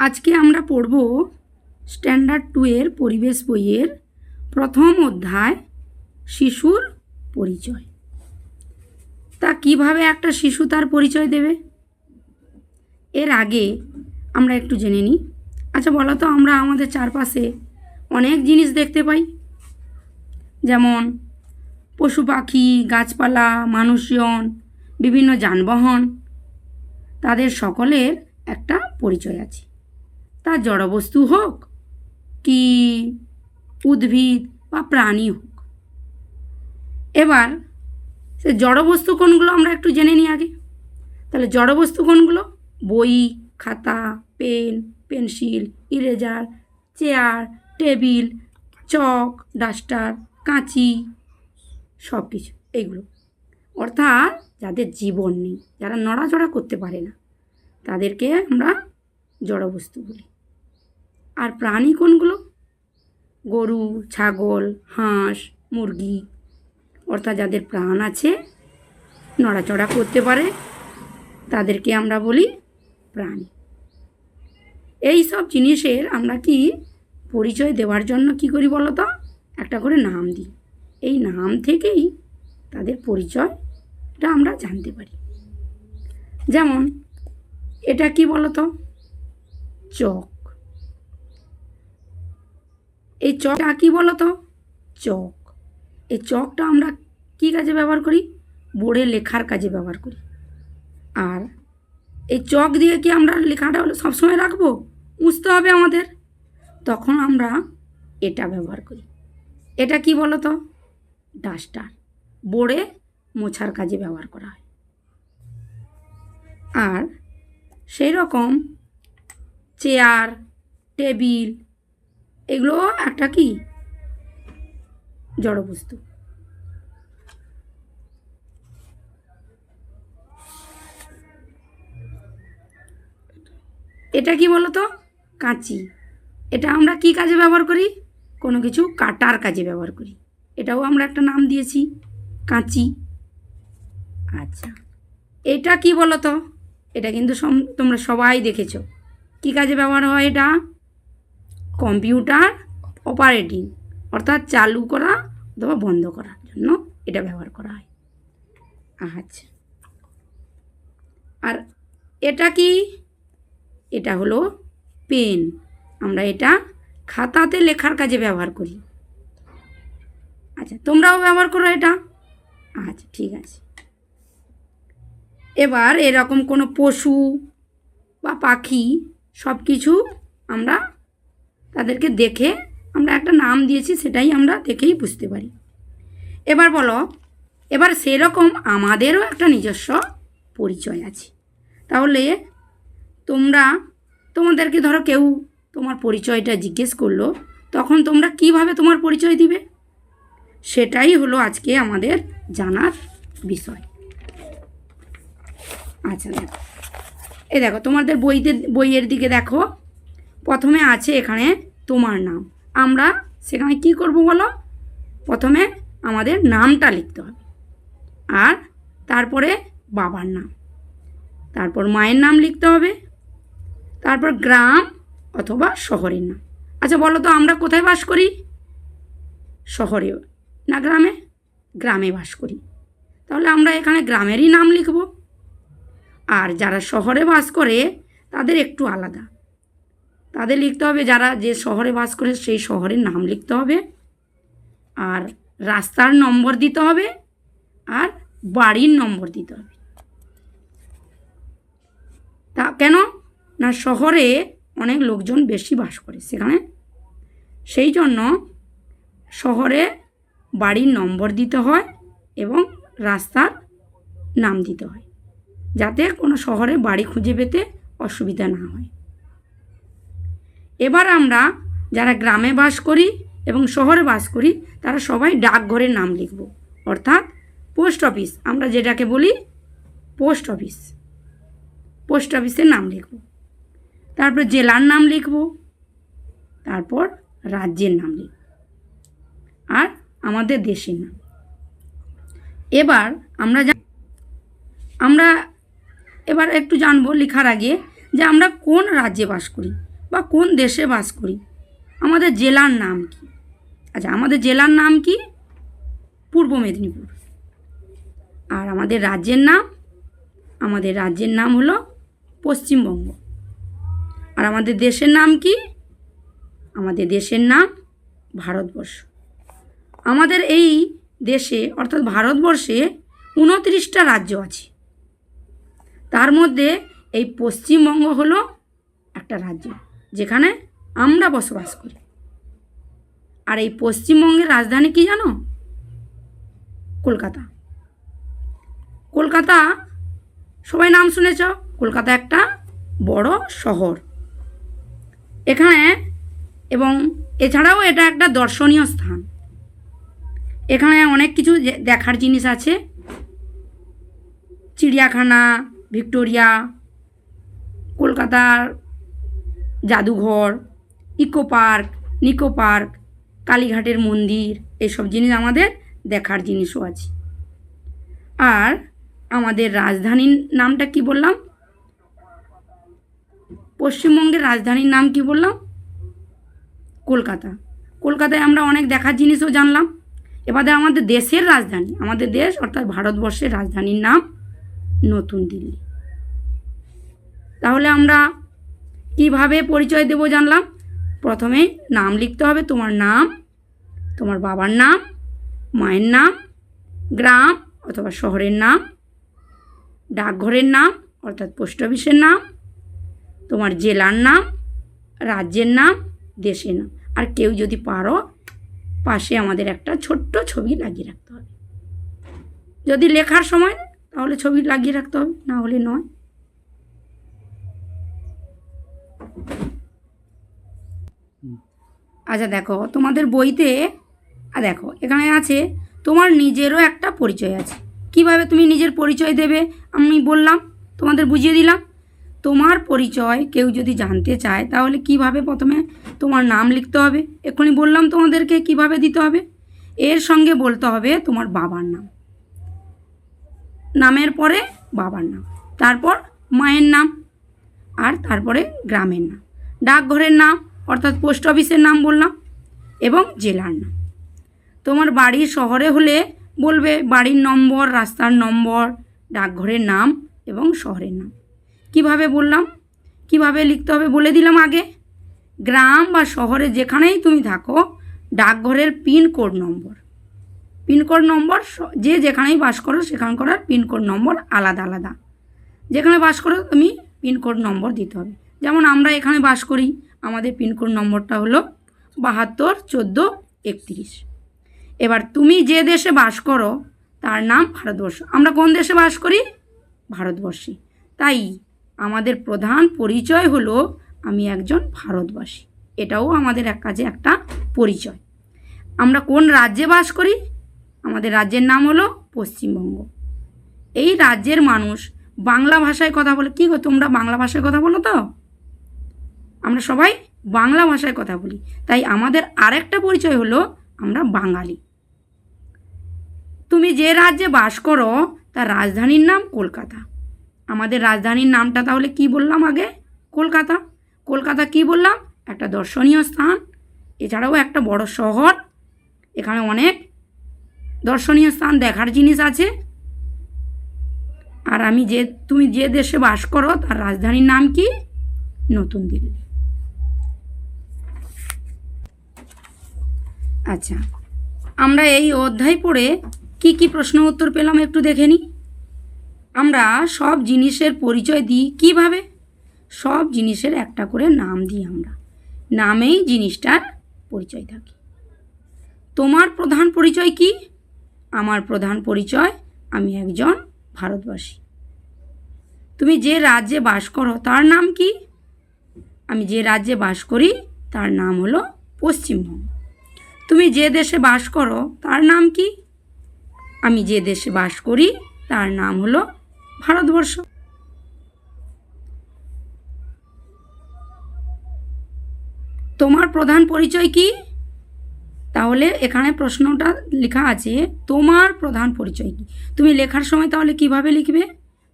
আজকে আমরা পড়ব স্ট্যান্ডার্ড টু এর পরিবেশ বইয়ের প্রথম অধ্যায়, শিশুর পরিচয়। তা কীভাবে একটা শিশু তার পরিচয় দেবে? এর আগে আমরা একটু জেনে নিই। আচ্ছা বলো তো, আমরা আমাদের চারপাশে অনেক জিনিস দেখতে পাই। যেমন পশু পাখি, গাছপালা, মানুষজন, বিভিন্ন যানবাহন, তাদের সকলের একটা পরিচয় আছে। তা জড়বস্তু হোক কি উদ্ভিদ বা প্রাণী হোক। এবার সে জড়বস্তু কোনগুলো আমরা একটু জেনে নিই আগে। তাহলে জড়বস্তু কোনগুলো? বই, খাতা, pen, pencil, eraser, chair, table, chalk, duster, কাঁচি সব কিছু এইগুলো। অর্থাৎ যাদের জীবন নেই, যারা নড়াচড়া করতে পারে না, তাদেরকে আমরা জড়বস্তু বলি। আর প্রাণী কোনগুলো? গরু, ছাগল, হাঁস, মুরগি। অর্থাৎ যাদের প্রাণ আছে, নড়াচড়া করতে পারে, তাদেরকে আমরা বলি প্রাণী। এই সব জিনিসের আমরা কি পরিচয় দেওয়ার জন্য কি করি বলো তো? একটা করে নাম দিই। এই নাম থেকেই তাদের পরিচয়টা আমরা জানতে পারি। যেমন, এটা কি বলো তো? চক। এই চকটা কি বলো তো চক। এই চকটা আমরা কি কাজে ব্যবহার করি? বোর্ডে লেখার কাজে ব্যবহার করি। আর এই চক দিয়ে কি আমরা লেখাটা হলো সবসময় রাখব? মুছতে হবে আমাদের। তখন আমরা এটা ব্যবহার করি। এটা কি বলো তো ডাস্টার। বোর্ডে মোছার কাজে ব্যবহার করা হয়। আর সেই রকম চেয়ার, টেবিল এগুলো একটা কি? জড়বস্তু এটা কি বলো তো? কাঁচি। এটা আমরা কি কাজে ব্যবহার করি? কোনো কিছু কাটার কাজে ব্যবহার করি। এটাও আমরা একটা নাম দিয়েছি, কাঁচি। আচ্ছা। এটা কি বলো তো? এটা কিন্তু তোমরা সবাই দেখেছ। কি কাজে ব্যবহার হয় এটা? কম্পিউটার অপারেটিং, অর্থাৎ চালু করা অথবা বন্ধ করার জন্য এটা ব্যবহার করা হয়। আচ্ছা। আর এটা কি? এটা হলো পেন। আমরা এটা খাতাতে লেখার কাজে ব্যবহার করি। আচ্ছা তোমরাও ব্যবহার করো এটা। আচ্ছা ঠিক আছে। এবার এরকম কোনো পশু বা পাখি সব কিছু আমরা তাদেরকে দেখে আমরা একটা নাম দিয়েছি, সেটাই আমরা দেখেই বুঝতে পারি। এবার বলো, এবার সেরকম আমাদেরও একটা নিজস্ব পরিচয় আছে। তাহলে তোমরা, তোমাদেরকে ধরো কেউ তোমার পরিচয়টা জিজ্ঞেস করল, তখন তোমরা কীভাবে তোমার পরিচয় দিবে? সেটাই হলো আজকে আমাদের জানার বিষয়। আচ্ছা দেখো। এই দেখো, তোমাদের বইতে, বইয়ের দিকে দেখো। প্রথমে আছে এখানে তোমার নাম। আমরা সেখানে কি করব বলো? প্রথমে আমাদের নামটা লিখতে হবে। আর তারপরে বাবার নাম। তারপর মায়ের নাম লিখতে হবে। তারপর গ্রাম অথবা শহরের নাম। আচ্ছা বলো তো, আমরা কোথায় বাস করি? শহরে না গ্রামে? গ্রামে বাস করি। তাহলে আমরা এখানে গ্রামেরই নাম লিখব। আর যারা শহরে বাস করে, তাদের একটু আলাদা। তাদের লিখতে হবে, যারা যে শহরে বাস করে সেই শহরের নাম লিখতে হবে, আর রাস্তার নম্বর দিতে হবে, আর বাড়ির নম্বর দিতে হবে। তা কেন? না, শহরে অনেক লোকজন বেশি বাস করে সেখানে। সেই জন্য শহরে বাড়ির নম্বর দিতে হয় এবং রাস্তার নাম দিতে হয়, যাতে কোনো শহরে বাড়ি খুঁজে পেতে অসুবিধা না হয়। এবার আমরা যারা গ্রামে বাস করি এবং শহরে বাস করি, তারা সবাই ডাকঘরের নাম লিখব। অর্থাৎ পোস্ট অফিস। আমরা যেটাকে বলি পোস্ট অফিস। পোস্ট অফিসের নাম লিখব। তারপর জেলার নাম লিখব। তারপর রাজ্যের নাম লিখব। আর আমাদের দেশের নাম। এবার আমরা আমরা এবার একটু জানব লেখার আগে যে আমরা কোন রাজ্যে বাস করি। বা কোন দেশে বাস করি? আমাদের জেলার নাম কি? আচ্ছা আমাদের জেলার নাম কি? পূর্ব মেদিনীপুর। আর আমাদের রাজ্যের নাম? আমাদের রাজ্যের নাম হলো পশ্চিমবঙ্গ। আর আমাদের দেশের নাম কি? আমাদের দেশের নাম ভারতবর্ষ। আমাদের এই দেশে, অর্থাৎ ভারতবর্ষে উনত্রিশটা রাজ্য আছে। তার মধ্যে এই পশ্চিমবঙ্গ হলো একটা রাজ্য। যেখানে আমরা বসবাস করি। আর এই পশ্চিমবঙ্গের রাজধানী কি জানো? কলকাতা। কলকাতা, সবাই নাম শুনেছ? কলকাতা একটা বড় শহর। এখানে এবং এছাড়াও এটা একটা দর্শনীয় স্থান। এখানে অনেক কিছু দেখার জিনিস আছে। চিড়িয়াখানা, ভিক্টোরিয়া, কলকাতার জাদুঘর, ইকো পার্ক, নিকো পার্ক, কালীঘাটের মন্দির, এসব জিনিস আমাদের দেখার জিনিসও আছে। আর আমাদের রাজধানীর নামটা কি বললাম? পশ্চিমবঙ্গের রাজধানীর নাম কি বললাম? কলকাতা। কলকাতায় আমরা অনেক দেখার জিনিসও জানলাম। এবারে আমাদের দেশের রাজধানী, আমাদের দেশ অর্থাৎ ভারতবর্ষের রাজধানীর নাম নতুন দিল্লি। তাহলে আমরা কীভাবে পরিচয় দেব জানলাম? প্রথমে নাম লিখতে হবে, তোমার নাম, তোমার বাবার নাম, মায়ের নাম, গ্রাম অথবা শহরের নাম, ডাকঘরের নাম অর্থাৎ পোস্ট অফিসের নাম, তোমার জেলার নাম, রাজ্যের নাম, দেশের নাম। আর কেউ যদি পারো, পাশে আমাদের একটা ছোট্ট ছবি লাগিয়ে রাখতে হবে। যদি লেখার সময়, তাহলে ছবি লাগিয়ে রাখতে হবে, না হলে নয়। আচ্ছা দেখো, তোমাদের বইতে আর দেখো, এখানে আছে, তোমার নিজেরও একটা পরিচয় আছে। কীভাবে তুমি নিজের পরিচয় দেবে? আমি বললাম, তোমাদের বুঝিয়ে দিলাম। তোমার পরিচয় কেউ যদি জানতে চায়, তাহলে কীভাবে প্রথমে তোমার নাম লিখতে হবে? এক্ষুনি বললাম তোমাদেরকে কীভাবে দিতে হবে। এর সঙ্গে বলতে হবে তোমার বাবার নাম। নামের পরে বাবার নাম, তারপর মায়ের নাম, আর তারপরে গ্রামের নাম। ডাকঘরের নাম অর্থাৎ পোস্ট অফিসের নাম বললাম এবং জেলার নাম। তোমার বাড়ি শহরে হলে বলবে বাড়ির নম্বর, রাস্তার নম্বর, ডাকঘরের নাম এবং শহরের নাম। কীভাবে বললাম? কীভাবে লিখতে হবে বলে দিলাম আগে। গ্রাম বা শহরে যেখানেই তুমি থাকো, ডাকঘরের পিনকোড নম্বর। পিনকোড নম্বর যে যেখানেই বাস করো, সেখানকার পিনকোড নম্বর আলাদা আলাদা। যেখানে বাস করো, তুমি পিনকোড নম্বর দিতে হবে। যেমন আমরা এখানে বাস করি আমাদের পিনকোড নম্বরটা হলো বাহাত্তর, চোদ্দ, একত্রিশ। এবার তুমি যে দেশে বাস করো, তার নাম ভারতবর্ষ। আমরা কোন দেশে বাস করি? ভারতবর্ষে। তাই আমাদের প্রধান পরিচয় হলো আমি একজন ভারতবাসী। এটাও আমাদের এক কাজে একটা পরিচয়। আমরা কোন রাজ্যে বাস করি? আমাদের রাজ্যের নাম হলো পশ্চিমবঙ্গ। এই রাজ্যের মানুষ বাংলা ভাষায় কথা বলে। কী গো তোমরা বাংলা ভাষায় কথা বলো তো? আমরা সবাই বাংলা ভাষায় কথা বলি। তাই আমাদের আরেকটা পরিচয় হলো আমরা বাঙালি। তুমি যে রাজ্যে বাস করো, তার রাজধানীর নাম কলকাতা। আমাদের রাজধানীর নামটা তাহলে কি বললাম আগে? কলকাতা। কলকাতা কি বললাম? একটা দর্শনীয় স্থান। এছাড়াও একটা বড় শহর। এখানে অনেক দর্শনীয় স্থান দেখার জিনিস আছে। আর আমি যে, তুমি যে দেশে বাস করো, তার রাজধানীর নাম কি? নতুন দিল্লি। আচ্ছা। আমরা এই অধ্যায় পড়ে কি কি প্রশ্ন উত্তর পেলাম একটু দেখে নিই আমরা সব জিনিসের পরিচয় দিই কীভাবে? সব জিনিসের একটা করে নাম দিই আমরা। নামেই জিনিসটার পরিচয় থাকে। তোমার প্রধান পরিচয় কি? আমার প্রধান পরিচয়, আমি একজন ভারতবাসী। তুমি যে রাজ্যে বাস করো তার নাম কি? আমি যে রাজ্যে বাস করি তার নাম হলো পশ্চিমবঙ্গ। তুমি যে দেশে বাস করো, তার নাম কি? আমি যে দেশে বাস করি, তার নাম হলো ভারতবর্ষ। তোমার প্রধান পরিচয় কি? তাহলে এখানে প্রশ্নটা লেখা আছে, তোমার প্রধান পরিচয় কি? তুমি লেখার সময় তাহলে কীভাবে লিখবে?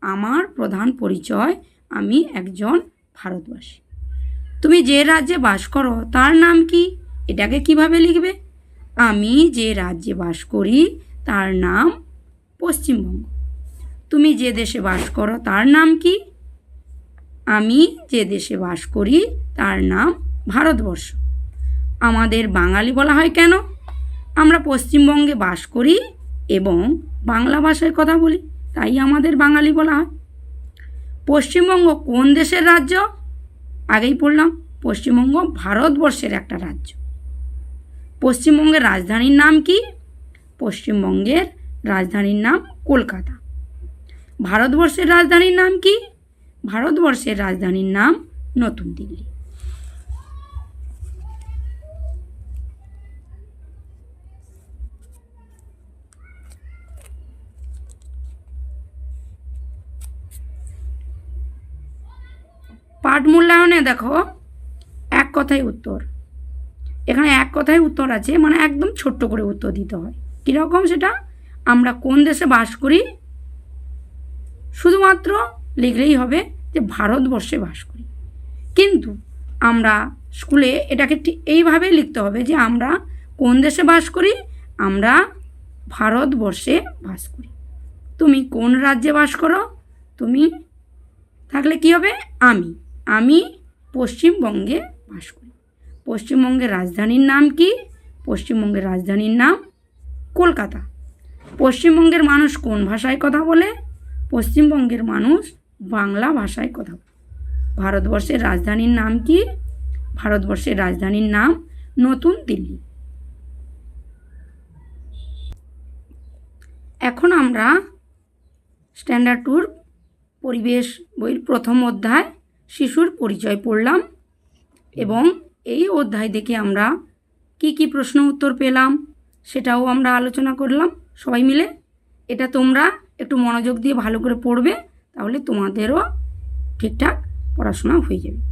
আমার প্রধান পরিচয়, আমি একজন ভারতবাসী। তুমি যে রাজ্যে বাস করো, তার নাম কি? এটাকে কীভাবে লিখবে? আমি যে রাজ্যে বাস করি, তার নাম পশ্চিমবঙ্গ। তুমি যে দেশে বাস করো, তার নাম কি? আমি যে দেশে বাস করি, তার নাম ভারতবর্ষ। আমাদের বাঙালি বলা হয় কেন? আমরা পশ্চিমবঙ্গে বাস করি এবং বাংলা ভাষায় কথা বলি, তাই আমাদের বাঙালি বলা হয়। পশ্চিমবঙ্গ কোন দেশের রাজ্য? আগেই পড়লাম, পশ্চিমবঙ্গ ভারতবর্ষের একটা রাজ্য। পশ্চিমবঙ্গের রাজধানীর নাম কি? পশ্চিমবঙ্গের রাজধানীর নাম কলকাতা। ভারতবর্ষের রাজধানীর নাম কি? ভারতবর্ষের রাজধানীর নাম নতুন দিল্লি। পাঠ মূল্যায়নে দেখো, এক কথাই উত্তর। এখানে এক কথায় উত্তর আছে মানে একদম ছোট্ট করে উত্তর দিতে হয়। কীরকম সেটা? আমরা কোন দেশে বাস করি? শুধুমাত্র লিখলেই হবে যে ভারতবর্ষে বাস করি। কিন্তু আমরা স্কুলে এটাকে ঠিক এইভাবে লিখতে হবে যে আমরা কোন দেশে বাস করি? আমরা ভারতবর্ষে বাস করি। তুমি কোন রাজ্যে বাস করো? তুমি থাকলে কি হবে? আমি। আমি পশ্চিমবঙ্গে বাস করি। পশ্চিমবঙ্গের রাজধানীর নাম কি? পশ্চিমবঙ্গের রাজধানীর নাম কলকাতা। পশ্চিমবঙ্গের মানুষ কোন ভাষায় কথা বলে? পশ্চিমবঙ্গের মানুষ বাংলা ভাষায় কথা বলে। ভারতবর্ষের রাজধানীর নাম কি? ভারতবর্ষের রাজধানীর নাম নতুন দিল্লি। এখন আমরা স্ট্যান্ডার্ড টুর পরিবেশ বইয়ের প্রথম অধ্যায় শিশুর পরিচয় পড়লাম এবং এই অধ্যায় দেখে আমরা কি কি প্রশ্ন উত্তর পেলাম সেটাও আমরা আলোচনা করলাম। সবাই মিলে এটা তোমরা একটু মনোযোগ দিয়ে ভালো করে পড়বে, তাহলে তোমাদেরও ঠিকঠাক পড়াশোনা হয়ে যাবে।